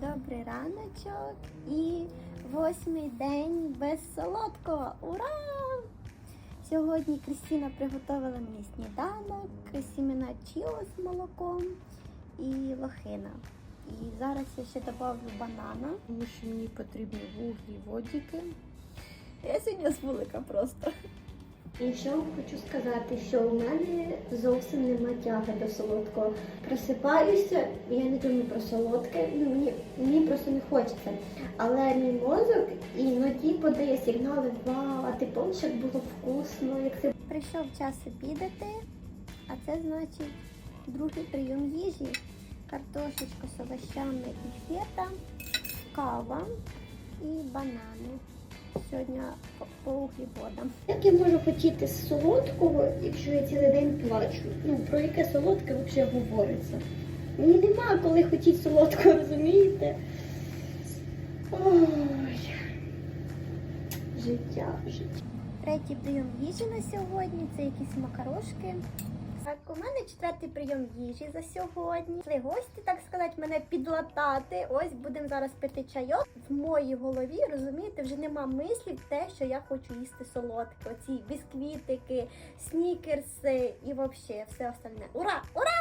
Добрий раночок і восьмий день без солодкого. Ура! Сьогодні Крістіна приготувала мені сніданок, сімена чіо з молоком і лохина. І зараз я ще додавлю банана, тому що мені потрібні вуглі, водики. Я сьогодні з вулика просто. І що хочу сказати, що у мене зовсім нема тяги до солодкого. Просипаюся, я не думаю про солодке, ну, мені, мені просто не хочеться. Але мій мозок іноді подає сигнали вау, а ти помниш, як було вкусно, як це Прийшов час обідати, а це значить другий прийом їжі. Картошечка з овощами і фета, кава і банани. По углеводам. Як я можу хотіти солодкого, якщо я цілий день плачу? Ну, про яке солодке взагалі говориться? Мені нема коли хотіти солодкого, розумієте? Ой. Життя, життя. Третій прийом їжі на сьогодні це якісь макарошки. Так, у мене четвертий прийом їжі за сьогодні. Гості, так сказати, мене підлатати. Ось будемо зараз пити чайок. В моїй голові, розумієте, вже нема мислів те, що я хочу їсти солодке. Оці бісквітики, снікерси і взагалі все остальне. Ура! Ура!